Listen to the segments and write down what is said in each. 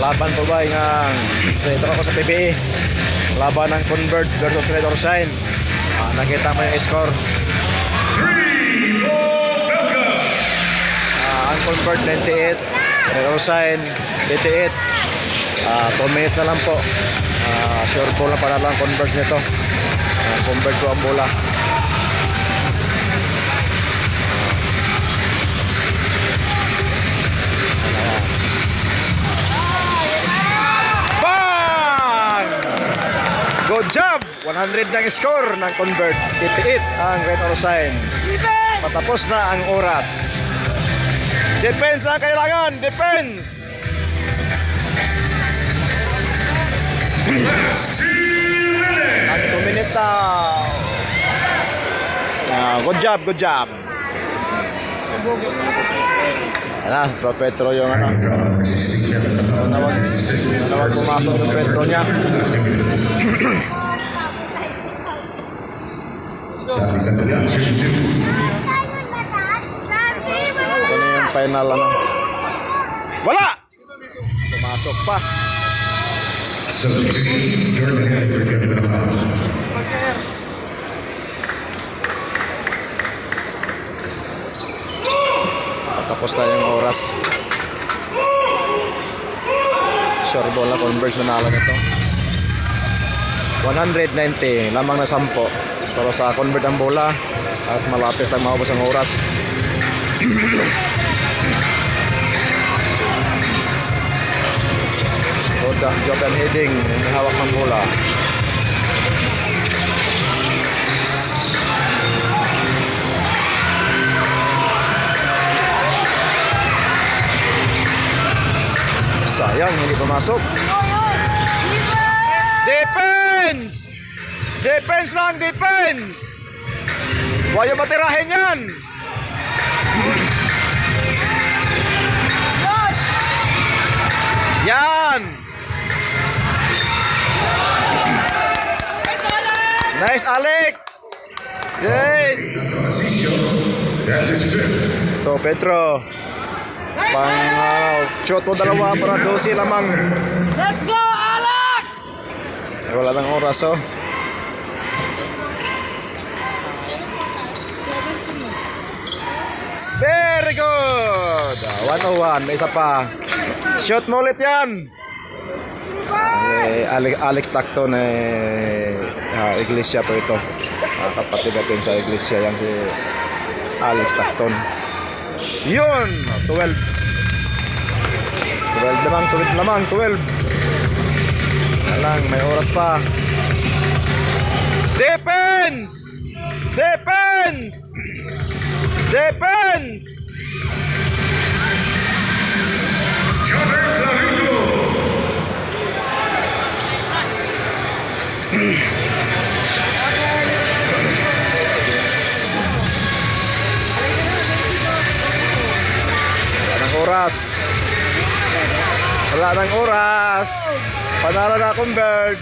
Laban po ba nga sa ito ako sa PBA. Laban ng Convert versus Red or Shine. Ah, nakita mo yung score. Ah, ang Convert 98, Red or Shine 88. Ah, 2 minutes na lang po. Ah, sure po na para lang convert nito. Ah, convert ko ang bola. Job! 100 ng score ng convert. 88 ang Red or Shine. Patapos na ang oras. Defense na kailangan! Defense! Last 2 minutes daw. Ah, good job, good job. Ano, Pro Petro yung ano. Nawag, nawag pumasok yung Petro niya. Sabi sa production 2. Ito yung final ano. Wala! Pumasok pa. So, Jordan Henry for Kevin Amaro. Tapos na yung oras. Sure ball na converse manalo nito. 190 lamang na 10. Pero sa convert ang bola at malapis lang maubos ang oras. Good job and heading. Hawak ng bola. Sayang, hindi pumasok. Defense! Defense lang, defense! Huwag yung matirahin yan! Yan! Nice, Alec! Yes! Asisio. That's his fifth. To, Petro. Pang uh, shot mo dalawa para 12 lamang. Let's go, Alec! Eh, wala nang oras, oh. Very good! Ah, 101, may isa pa. Shoot mo ulit yan! Eh, Alex, Alex Tacton, eh, ah, Iglesia po ito. Ah, kapatid natin sa Iglesia, yan si Alex Tacton. Yun! 12. 12 lamang, 12 lamang, 12. Alang, may oras pa. Defense! Defense! Defense! Jobber Clarito. Wala ng oras. Wala ng oras. Panalo na akong bird.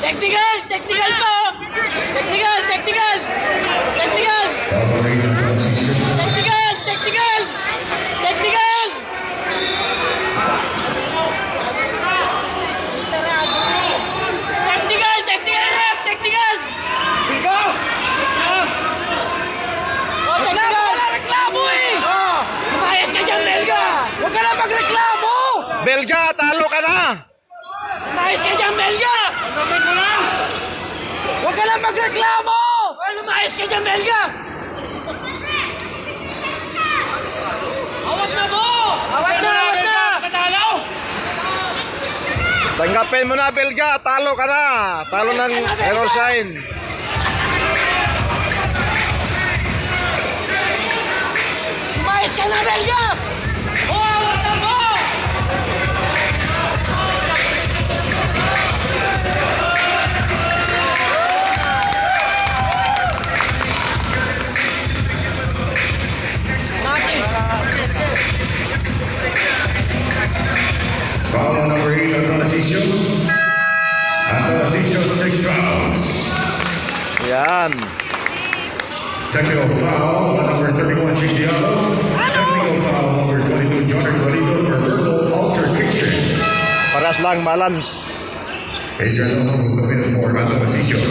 Technical! Technical po! Technical! Technical! Technical! Following the transition. Technical! Technical! Technical! Technical! Technical rep! Technical! Oh, technical! Wala reklamo eh! Lumayas ka dyan, Belga! Huwag ka na magreklamo! Belga, talo ka na! Lumayas ka dyan, Belga! Huwag ka lang magreklamo! Lumayas ka dyan, Belga! Awat na mo! Awat na, awat na! Patalo! Tanggapin mo na, Belga. Talo ka na. Talo ng error sign. Lumayas ka na, Belga! Technical foul on number 31, Chick Diallo. Technical foul on number 22, John Arcolito for verbal altercation. Paras lang malams. Adrian Alonso will come in for Anton Asisio.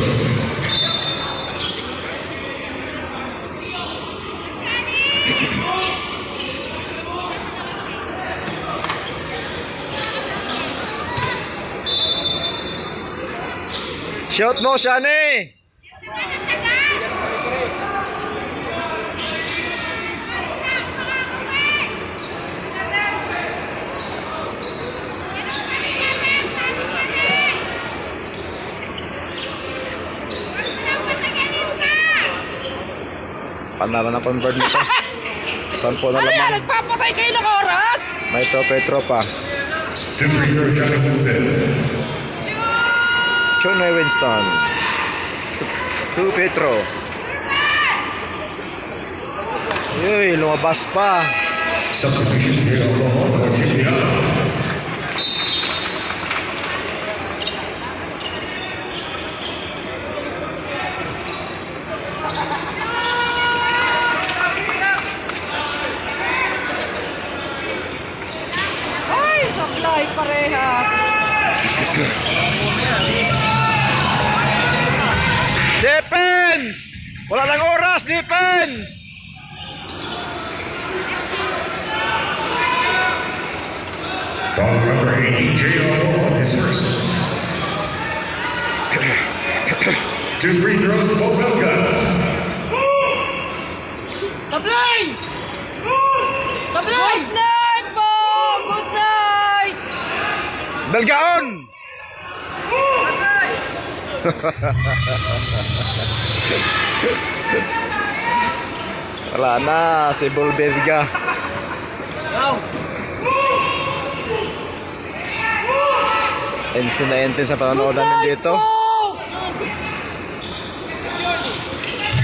Shoot mo, Shani! Panalo na convert nito. Sampo na Ano yan? lamang. Nagpapatay kayo ng oras? May tropa, tropa. Two free throws shot Winston. Chunay Winston. To Petro. Uy, lumabas pa. Substitution here for Chick Diallo. Ay, parehas. Defense! Wala nang oras, defense! Foul number 18, J. Oklahoma his first. Two free throws for Wilka. Supply! Belgaon! Wala na, si Bulberga. Instant na instant sa panonood namin dito.